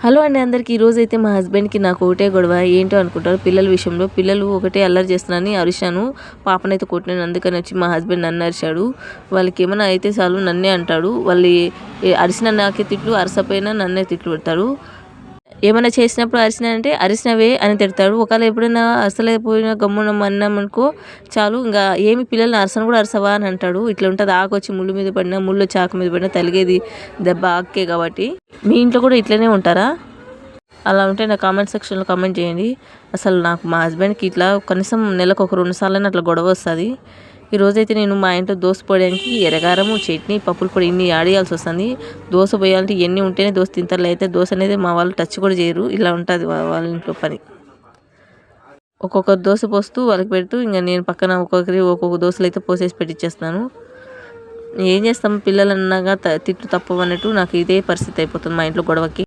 Hello అండి అందరికీ ఈరోజు అయితే మా హస్బెండ్కి నాకు ఒకటే గొడవ ఏంటో అనుకుంటారు పిల్లల విషయంలో. పిల్లలు ఒకటే అల్లరి చేస్తున్నారని అరిశాను. పాపనైతే కొట్టినాను అందుకని వచ్చి మా హస్బెండ్ నన్ను అరిశాడు. వాళ్ళకి ఏమైనా అయితే చాలు నన్నే అంటాడు. వాళ్ళు అరిసిన నాకే తిట్లు అరసపోయినా నన్నే తిట్లు పెడతారు. ఏమైనా చేసినప్పుడు అరిసినానంటే అరిసినవే అని తిడతాడు. ఒకవేళ ఎప్పుడైనా అరసలేకపోయినా గమ్మున అన్నామనుకో చాలు ఇంకా ఏమి పిల్లల్ని అరసను కూడా అరసవా అని అంటాడు. ఇట్లా ఉంటుంది ఆకొచ్చి ముళ్ళు మీద పడినా ముళ్ళు చాకు మీద పడినా తలిగేది దెబ్బ ఆకే కాబట్టి. మీ ఇంట్లో కూడా ఇట్లనే ఉంటారా? అలా ఉంటే నా కామెంట్ సెక్షన్లో కామెంట్ చేయండి. అసలు నాకు మా హస్బెండ్కి ఇట్లా కనీసం నెలకు ఒక రెండు సార్లు అట్లా గొడవ వస్తుంది. ఈరోజైతే నేను మా ఇంట్లో దోశ పోయడానికి ఎరగారము చట్నీ పప్పుల పొడి ఇన్ని ఆడేయాల్సి వస్తుంది. దోశ పోయాలంటే ఎన్ని ఉంటేనే దోశ తింటారు. అయితే దోశ అనేది మా వాళ్ళు టచ్ కూడా చేయరు. ఇలా ఉంటుంది వాళ్ళ ఇంట్లో పని. ఒక్కొక్క దోశ పోస్తూ వాళ్ళకి పెడుతూ ఇంకా నేను పక్కన ఒక్కొక్కరి ఒక్కొక్క దోశలు అయితే పోసేసి పెట్టించేస్తాను ఏం చేస్తాం? పిల్లలు అన్నాగా తిట్టు తిట్లు తప్పవన్నట్టు నాకు ఇదే పరిస్థితి అయిపోతుంది మా ఇంట్లో గొడవకి.